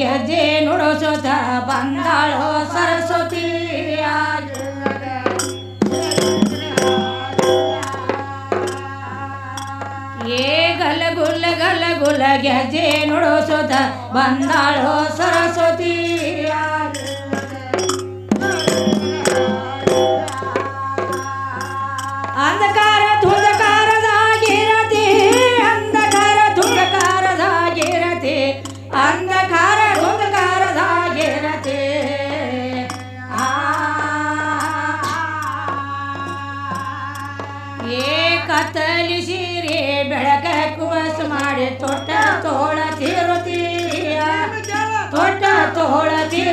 ಗೆಜ್ಜೆ ನುಡಸೋತ ಬಂದಾಳೋ ಸರಸ್ವತಿ. ಏ ಗಲ ಗುಲ ಗಲ ಗುಲ ಗೆಜ್ಜೆ ನುಡಸೋತ ಬಂದಾಳೋ ಸರಸ್ವತಿ.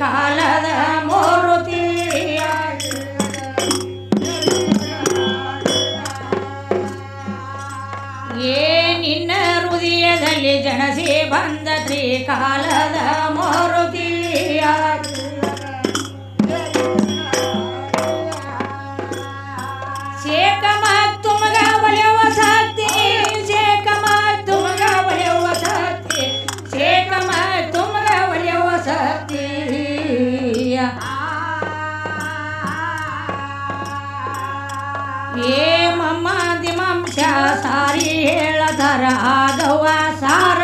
ಕಾಲದ ಮೂರುತಿಯಾಗಿ ಏ ನಿನ್ನ ಹೃದಯದಲ್ಲಿ ಜನಸಿ ಬಂದ ತ್ರಿಕಾಲದ राघवा सार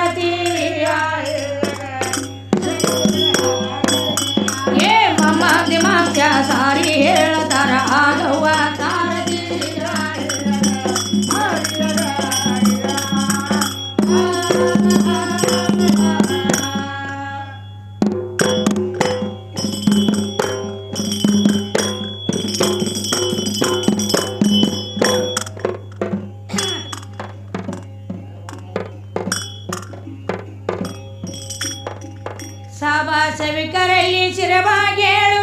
ಸವಿಕರಲ್ಲಿ ಶಿರಬಾಗೇಳ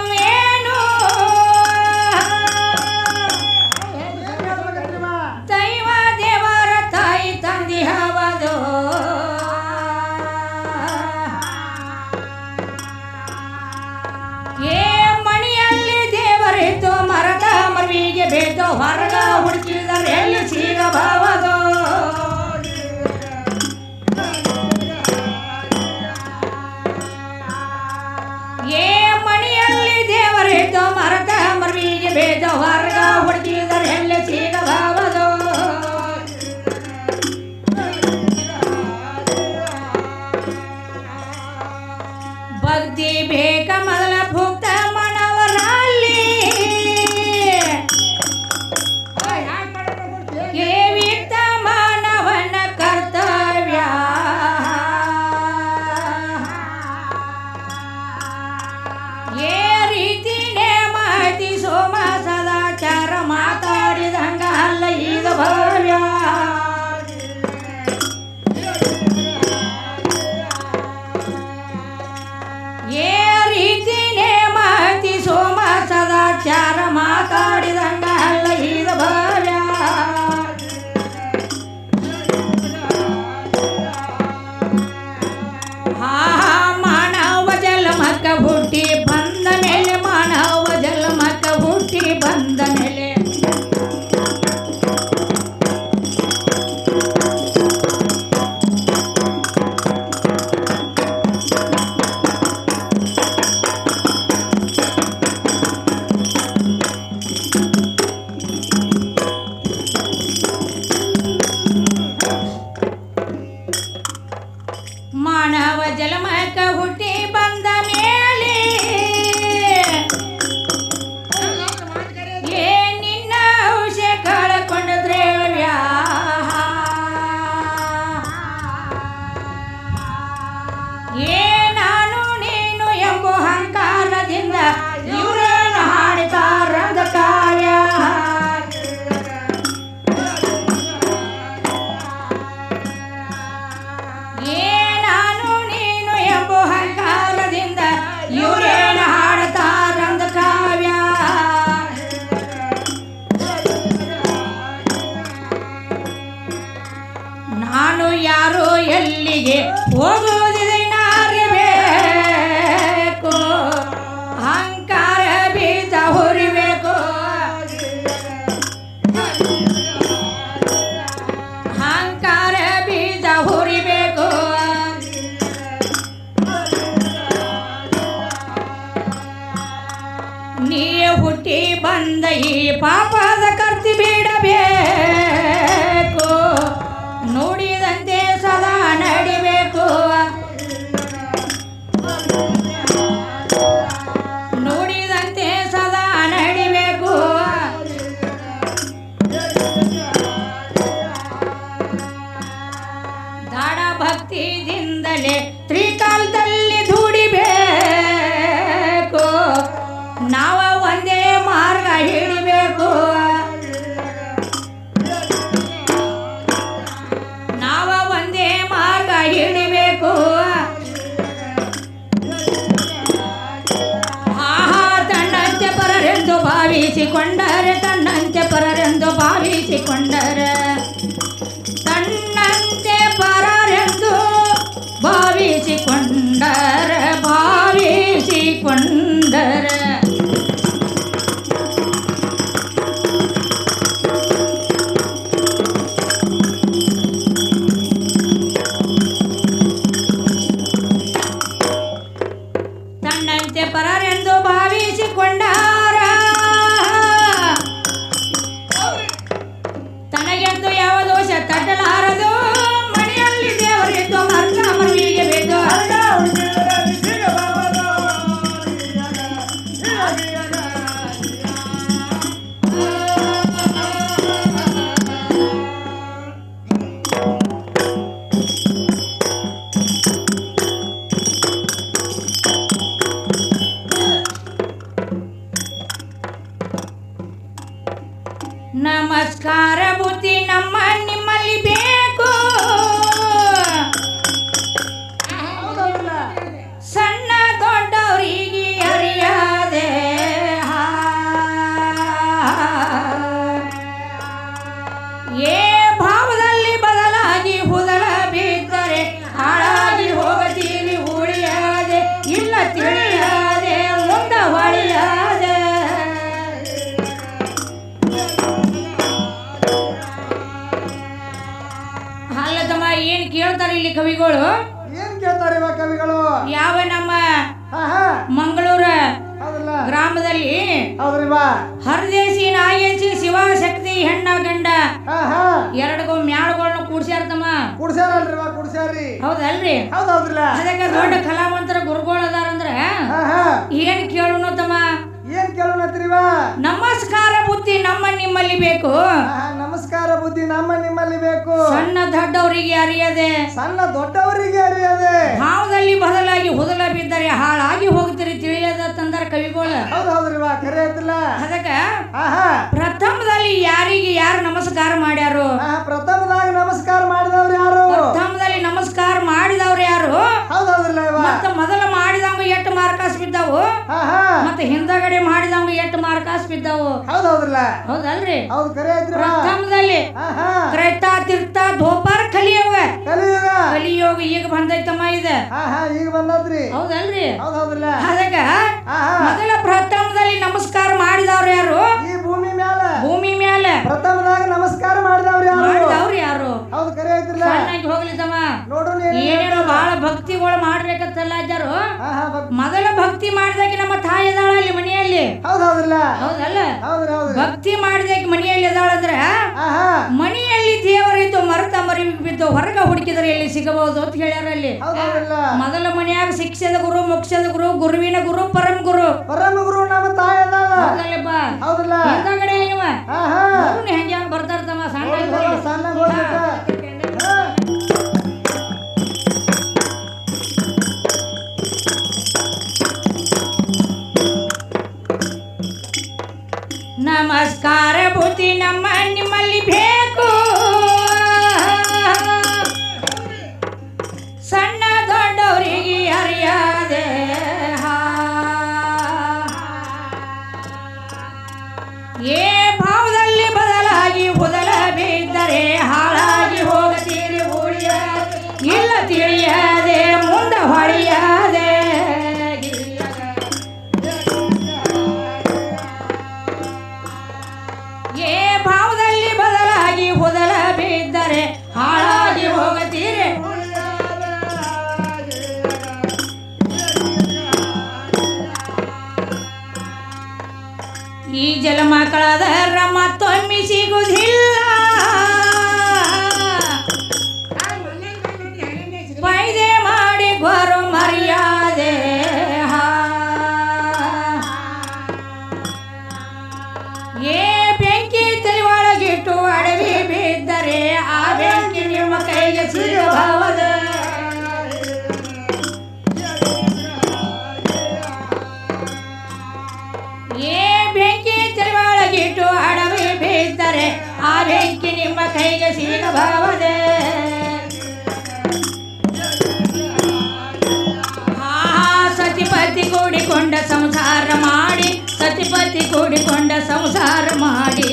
ಅಕ್ಷರ ಮಾತಾಡಿದ ಯಾರು ಎಲ್ಲಿಗೆ ಹೋಗುವುದಿದೆ ನಾರಿಬೇಕು ಅಹಂಕಾರ ಬೀಜ ಹುರಿಬೇಕು. ಅಹಂಕಾರ ಬೀಜ ಹುರಿಬೇಕು. ನೀ ಹುಟ್ಟಿ ಬಂದ ಈ ಪಾಪದ ಕರ್ತಿ ಬಿಡಬೇಕು ನಮಸ್ಕಾರ ಬುದ್ಧಿ ನಮ್ಮ ನಿಮ್ಮಲ್ಲಿ ಬೇಕು ಕವಿಗಳು? ಏನ್ ಕೇಳ್ತಾರೆ ಇವ ಕವಿಗಳು? ಯಾವ ನಮ್ಮ ಮಂಗಳೂರ ಗ್ರಾಮದಲ್ಲಿ ಹರದೇಶಿ ಬಾ. ಹರದೇಶಿ ಶಕ್ತಿ ಶಿವಶಕ್ತಿ ಹೆಣ್ಣ ಗಂಡ ಎರಡ್ಗೋ ಮ್ಯಾಳ್ಗಳನ್ನ ಕೂಡ್ಸ್ಯಾರ ತಮ್ಮ ಕುಡ್ಸ್ಯಾರಲ್ರಿ ಬಾ ಕುಡ್ಸ್ಯಾರ್ರಿ. ಹೌದಲ್ರಿ? ಅದಕ್ಕೆ ದೊಡ್ಡ ಕಲಾವಂತರ ಗುರುಗಳು ಅದಾರಂದ್ರ ಏನ್ ಕೇಳೋಣ ತಮ್ಮ? ಏನ್ ಕೇಳೋಣ ನಮಸ್ಕಾರ ಬುದ್ಧಿ ನಮ್ಮ ನಿಮ್ಮಲ್ಲಿ ಬೇಕು. ನಮಸ್ಕಾರ ಬುದ್ಧಿ ನಮ್ಮ ನಿಮ್ಮಲ್ಲಿ ಬೇಕು. ಸಣ್ಣ ದೊಡ್ಡವರಿಗೆ ಅರಿಯದೆ. ಸಣ್ಣ ದೊಡ್ಡವರಿಗೆ ಅರಿಯದೆ. ಭಾವದಲ್ಲಿ ಬದಲಾಗಿ ಹೊದಲ ಬಿದ್ದರೆ ಹಾಳಾಗಿ ಹೋಗ್ತೀರಿ ತಿಳಿಯದ ತಂದರ ಕವಿಗಳು. ಬಾ ಕರೆ ಐತಿಲ್ಲ. ಅದಕ್ಕ ಪ್ರಥಮದಲ್ಲಿ ಯಾರಿಗೆ ಯಾರು ನಮಸ್ಕಾರ ಮಾಡ್ಯಾರು? ಪ್ರಥಮದಾಗ ನಮಸ್ಕಾರ ಮಾಡಿದವ್ರು ಯಾರು? ಪ್ರಥಮದಲ್ಲಿ ನಮಸ್ಕಾರ ಮಾಡಿದವ್ರು ಯಾರು? ಹೌದ್ ಹೌದ್ರಲ್ಲ ಇವ ಮತ್ತ ಮೊದಲ ಮಾಡಿದವಂಗ ಎಷ್ಟು ಮಾರ್ಕಾಸ್ ಬಿದ್ದಾವು ಮತ್ತೆ ಹಿಂದಗಡೆ ಮಾಡಿದಂಗ ಎಷ್ಟು ಮಾರ್ಕಾಸ್ ಬಿದ್ದಾವು? ಹೌದ್ ಹೌದಲ್ರಿ. ಹೌದ್ ಕರೆ ಐತ್ರಿ ಪ್ರಥಮದಲ್ಲಿ ಕ್ರೈತ ತೀರ್ಥ ಧೋಪಾರ್ ಕಲಿಯವ ಕಲಿಯುಗ ಕಲಿಯೋಗ ಈಗ ಬಂದೈತಮ್ಮ ಇದೆ. ಈಗ ಬಂದದ್ರಿ. ಹೌದಲ್ರಿ. ಅದಕ್ಕ ಹಾ ಮೊದಲ ಪ್ರಥಮದಲ್ಲಿ ನಮಸ್ಕಾರ ಮಾಡಿದವ್ರು ಯಾರು? ಈ ಭೂಮಿ ಮ್ಯಾಲ. ಭೂಮಿ ಮೇಲೆ ಪ್ರಥಮದಾಗ ನಮಸ್ಕಾರ ಮಾಡಿದವ್ರು ಯಾರು? ಮಾಡಿದವ್ರು ಯಾರು? ಹೌದು ಕರೆ ಹೋಗ್ಲಿ ನೋಡು ಏನೇನೋ ಬಹಳ ಭಕ್ತಿಗಳು ಮಾಡ್ಬೇಕಂತಲ್ಲ ಅಜ್ಜಾರು. ಮೊದಲ ಭಕ್ತಿ ಮಾಡ್ದಾಕಿ ನಮ್ಮ ತಾಯಿ ಇದಾಳ ಅಲ್ಲಿ ಮನೆಯಲ್ಲಿ? ಹೌದಲ್ಲ? ಭಕ್ತಿ ಮಾಡ್ದಾಕಿ ಮನೆಯಲ್ಲಿ ಹಾ ಮನೆಯಲ್ಲಿ ದೇವರಿದ್ದು ಮರತ ಮರಿ ಬಿದ್ದು ಹೊರಗ ಹುಡುಕಿದ್ರೆ ಎಲ್ಲಿ ಸಿಗಬಹುದು ಅಂತ ಹೇಳ್ಯಾರ ಅಲ್ಲಿ. ಮೊದಲ ಮನೆಯಾಗ ಶಿಕ್ಷದ ಗುರು ಮೋಕ್ಷದ ಗುರು ಗುರುವಿನ ಗುರು ಪರಮ ಗುರು. ಪರಮ ಗುರು ನಮ್ಮ ತಾಯಿ ಅದಾಳ. ಹೌದಲ್ಲಪ್ಪ? ಹೌದಲ್ಲ ಹಿಂದಗಡೆ ಇವ ಹಾ ಹಾ ಅವ್ನು ಹೆಂಗ್ಯಾಗ ಬರ್ತಾರ ತಮ್ಮ ಸಣ್ಣ ನಮ್ಮ ನಿಮ್ಮಲ್ಲಿ ಬೇಕು. ಸಣ್ಣ ದೊಡ್ಡವರಿಗೆ ಅರಿಯಾದೆ. ಏ ಭಾವದಲ್ಲಿ ಬದಲಾಗಿ ಹುದಲ ಬಿದ್ದರೆ ಹಾಳಾಗಿ ಹೋಗತೀರಿ ಉಳಿಯ ಹಾಳಾಗಿ ಈ ಜಲ ಮಕ್ಕಳಾದರ ಮತ್ತೊಮ್ಮೆ ಸಿಗುವುದಿಲ್ಲ. ಪೈದೆ ಮಾಡಿ ಬರೋ ಮರ್ಯಾದೆ. ಏ ಬೆಂಕಿ ತಲೆ ಒಳಗಿಟ್ಟು ಅಡವಿ ಬಿದ್ದರೆ ಆ ಬೆಂಕಿ ನಿಮ್ಮ ಕೈಗೆ ಸಿಗಬಹುದು? ಕೈಗೆ ಸಿಗಬಹುದೇ ಭಾವದೆ. ಸತಿಪತಿ ಕೂಡಿಕೊಂಡ ಸಂಸಾರ ಮಾಡಿ ಸತಿಪತಿ ಕೂಡಿಕೊಂಡ ಸಂಸಾರ ಮಾಡಿ.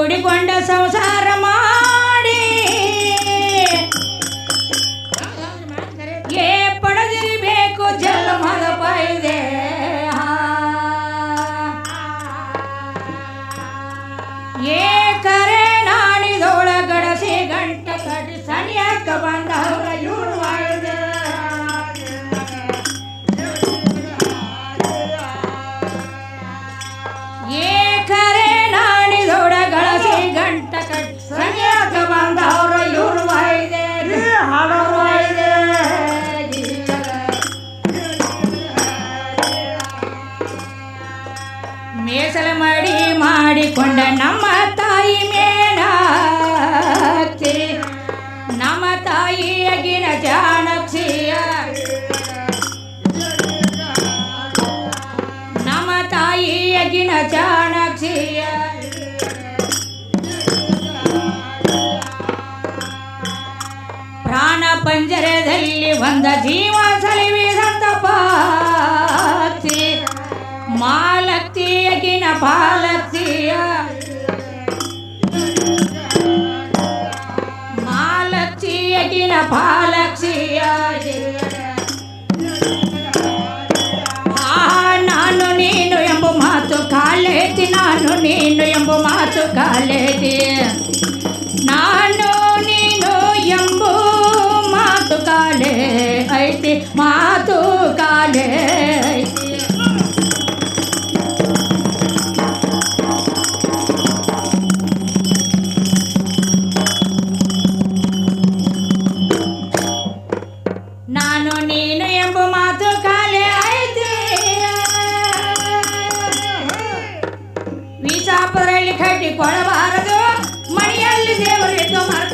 ಸತಿಪತಿ ಕೂಡಿಕೊಂಡ ಮಾಡಿಕೊಂಡ ನಮ್ಮ ತಾಯಿ ಮೇಣಾಕ್ಷಿ ನಮ್ಮ ತಾಯಿಯಗಿನ ಜಾಣಕ್ಷಿಯ ನಮ್ಮ ತಾಯಿಯಗಿನ ಜಾಣಕ್ಷಿಯ ಪ್ರಾಣ ಪಂಜರದಲ್ಲಿ ಒಂದ ಜೀವ ಸಲಿವಿದಂತ ಪಾಕ್ಷಿ ಮಾಲಕ್ತಿಯಗಿನ ಪಾಲಕ್ತಿಯ ಮಾಲಕ್ತಿಯಗಿನ ಆ ನಾನು ನೀನು ಎಂಬ ಮಾತು ಕಾಲೇತಿ, ನಾನು ನೀನು ಎಂಬ ಮಾತು ಕಾಲೇತಿ. ನಾನು ನೀನು ಎಂಬ ಮಾತು ಕಾಲೇ ಐತಿ, ಮಾತು ಕಾಲೇ ಕಟ್ಟಿ ಕೊಡಬಾರದು. ಮನೆಯಲ್ಲಿ ದೇವರಿದ್ದು ಮರ